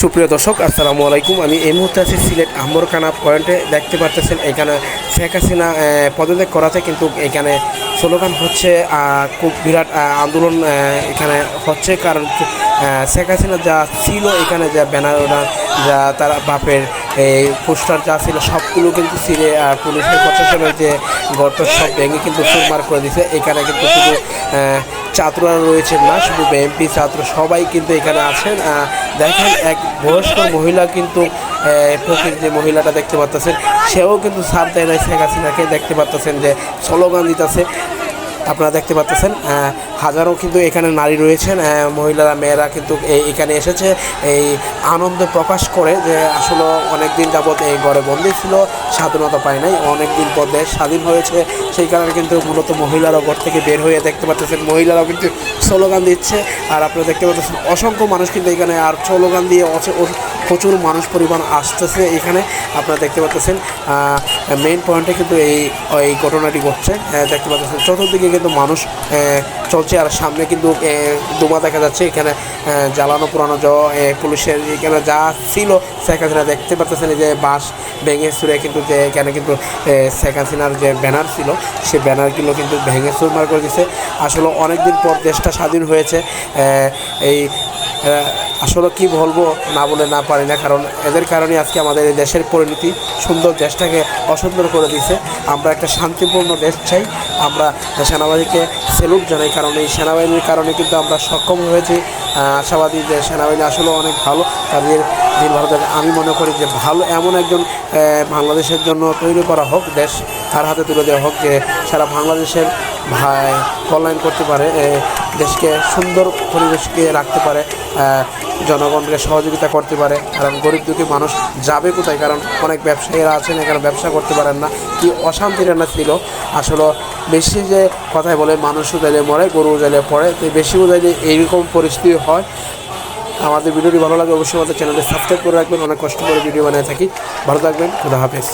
সুপ্রিয় দর্শক, আসসালামু আলাইকুম। আমি এই মুহূর্তে আছি সিলেট আহমরখানা পয়েন্টে দেখতে পারতেছেন, এখানে শেখ হাসিনা পদত্যাগ করাতে কিন্তু এখানে স্লোগান হচ্ছে খুব বিরাট আন্দোলন এখানে হচ্ছে। কারণ শেখ হাসিনা যা ছিল এখানে, যা ব্যানার যা তার বাপের এই পোস্টার যা ছিল সবগুলো কিন্তু ছিঁড়ে পুলিশের প্রশাসনের যে গর্ত সব ভেঙে কিন্তু চুরমার করে দিছে এখানে কিন্তু শুধু ছাত্ররা রয়েছেন না, শুধু বিএনপি ছাত্র সবাই কিন্তু এখানে আছেন। দেখেন এক বয়স্ক মহিলা কিন্তু ফকির যে মহিলাটা দেখতে পাচ্ছেন, সেও কিন্তু সার দেয় নাই, শেখ হাসিনাকে দেখতে পাচ্ছেন যে স্লোগান দিতেছে। আপনারা দেখতে পাচ্ছেন হাজারো কিন্তু এখানে নারী রয়েছেন মহিলারা, মেয়েরা কিন্তু এখানে এসেছে। এই আনন্দ প্রকাশ করে যে আসলে অনেক দিন যাবৎ এই ঘরে বন্দি ছিল, স্বাধীনতা পায় নাই অনেক দিন পর দেশ স্বাধীন হয়েছে। সেই কারণে কিন্তু মূলত মহিলারা ঘর থেকে বের হয়ে দেখতে পাচ্ছেন, মহিলারাও কিন্তু স্লোগান দিচ্ছে। আর আপনারা দেখতে পাচ্ছেন, অসংখ্য মানুষ কিন্তু এখানে আর স্লোগান দিয়ে প্রচুর মানুষ পরিমাণ আসতেছে এখানে। আপনারা দেখতে পাচ্ছেন মেইন পয়েন্টে কিন্তু এই এই ঘটনাটি ঘটছে। দেখতে পাচ্ছেন, চতুর্দিকে কিন্তু মানুষ চলছে আর সামনে কিন্তু দুমা দেখা যাচ্ছে। এখানে জ্বালানো পুরানো জ পুলিশের এখানে যা ছিল, শেখ দেখতে পাচ্ছেন যে বাঁশ ভেঙে চুরে কিন্তু যে, এখানে কিন্তু শেখ হাসিনার যে ব্যানার ছিল, সে ব্যানারগুলো কিন্তু ভেঙে চুরমার করে দিছে। আসলে অনেকদিন পর দেশটা স্বাধীন হয়েছে। এই আসলে কি বলব, না বলে না পারি না, কারণ এদের কারণে আজকে আমাদের এই দেশের পরিণতি সুন্দর দেশটাকে অসুন্দর করে দিছে আমরা একটা শান্তিপূর্ণ দেশ চাই, আমরা সেনাবাহিনীকে সেলুট জানাই, কারণ এই সেনাবাহিনীর কারণে কিন্তু আমরা সক্ষম হয়েছি। আশাবাদী যে সেনাবাহিনী আসলে অনেক ভালো তাদের ভালো, আমি মনে করি যে ভালো এমন একজন বাংলাদেশের জন্য তৈরি করা হোক দেশ। তার হাতে তুলে দেওয়া হোক যে সারা বাংলাদেশের ভাই কল্যাণ করতে পারে দেশকে সুন্দর পরিবেশকে রাখতে পারে জনগণকে সহযোগিতা করতে পারে। কারণ গরিব দুঃখী মানুষ যাবে কোথায়? কারণ অনেক ব্যবসায়ীরা আছেন, এখানে ব্যবসা করতে পারেন না। কি অশান্তি রান্না ছিল? আসলে বেশি যে কথায় বলে, মানুষ উজাইলে মরে, গরু উজাইলে পড়ে, তো বেশি উজাইলে এইরকম পরিস্থিতি হয়। আমাদের ভিডিওটি ভালো লাগে, অবশ্যই আমাদের চ্যানেলটি সাবস্ক্রাইব করে রাখবেন। অনেক কষ্ট করে ভিডিও বানিয়ে থাকি। ভালো থাকবেন, খুদা হাফেজ।